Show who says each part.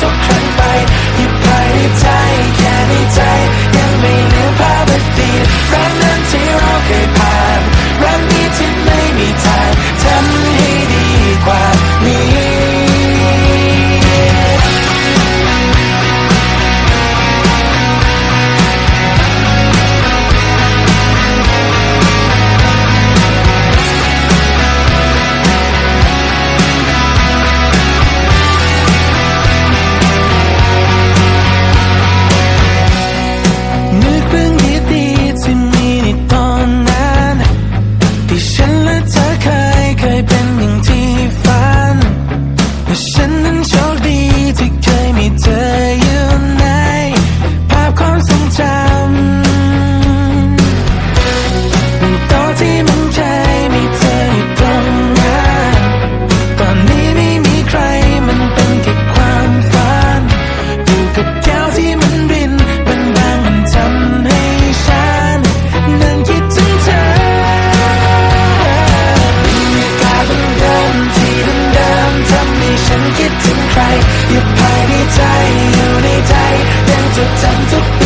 Speaker 1: ทุกครั้งไปหยิบไปในใจแค่ในใจ 着站着。